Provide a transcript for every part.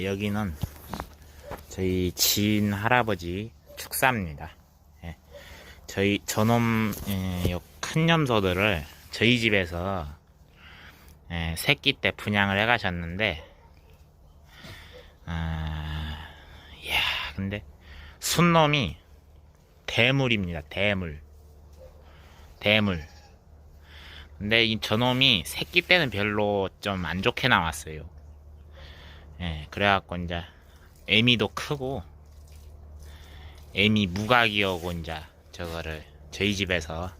예, 여기는 저희 지인 할아버지 축사입니다. 예, 저희 저놈 예, 요큰 염소들을 저희 집에서 예, 새끼 때 분양을 해가셨는데, 아, 이야, 근데 순놈이 대물입니다. 대물, 대물. 근데 이 저놈이 새끼 때는 별로 좀 안 좋게 나왔어요. 예, 그래갖고 이제 애미도 크고 애미 무각이오고 이제 저거를 저희 집에서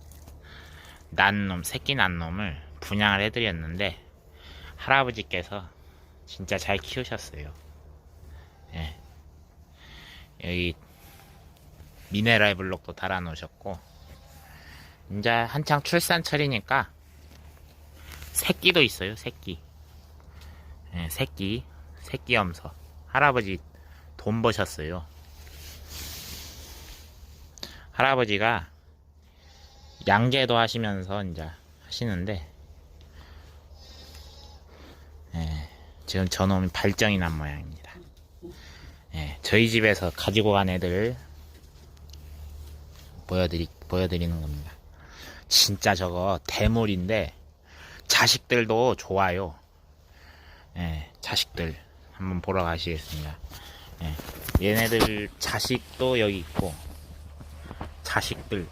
난 놈, 새끼 난 놈을 분양을 해드렸는데 할아버지께서 진짜 잘 키우셨어요. 예. 여기 미네랄 블록도 달아놓으셨고 이제 한창 출산철이니까 새끼도 있어요. 새끼. 예, 새끼. 새끼 염소. 할아버지 돈 버셨어요. 할아버지가 양계도 하시면서 이제 하시는데 예, 지금 저놈이 발정이 난 모양입니다. 예, 저희 집에서 가지고 간 애들 보여드리 보여드리는 겁니다. 진짜 저거 대물인데 자식들도 좋아요. 예, 자식들 한번 보러 가시겠습니다. 예, 얘네들 자식도 여기 있고 자식들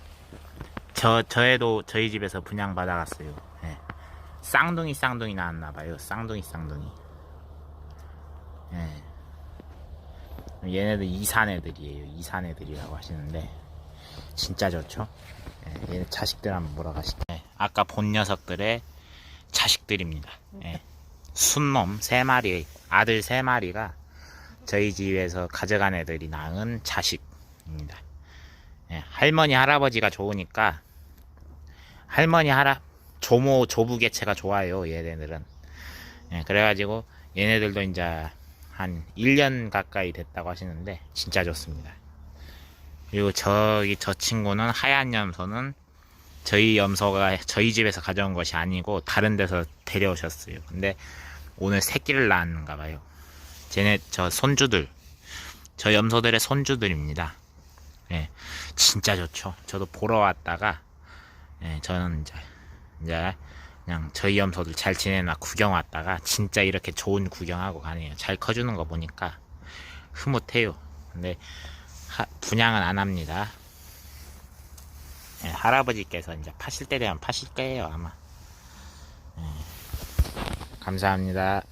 저 저애도 저희 집에서 분양 받아갔어요. 예. 쌍둥이 쌍둥이 나왔나 봐요. 쌍둥이 쌍둥이. 예. 얘네들 이산 애들이에요. 이산 애들이라고 하시는데 진짜 좋죠. 예, 얘네 자식들 한번 보러 가시죠. 예, 아까 본 녀석들의 자식들입니다. 예. 순놈 세 마리, 아들 세 마리가 저희 집에서 가져간 애들이 낳은 자식입니다. 예, 할머니 할아버지가 좋으니까 할머니 할아 조모 조부 개체가 좋아요 얘네들은. 예, 그래가지고 얘네들도 이제 한 1년 가까이 됐다고 하시는데 진짜 좋습니다. 그리고 저기 저 친구는 하얀 염소는 저희 염소가 저희 집에서 가져온 것이 아니고 다른 데서 데려오셨어요. 근데 오늘 새끼를 낳았는가 봐요 쟤네 저 손주들 저 염소들의 손주들입니다 예, 진짜 좋죠. 저도 보러 왔다가, 예, 저는 이제, 이제, 그냥 저희 염소들 잘 지내나 구경 왔다가, 진짜 이렇게 좋은 구경하고 가네요. 잘 커주는 거 보니까, 흐뭇해요. 근데, 하- 분양은 안 합니다. 예, 할아버지께서 이제 파실 때 되면 파실 거예요, 아마. 예, 감사합니다.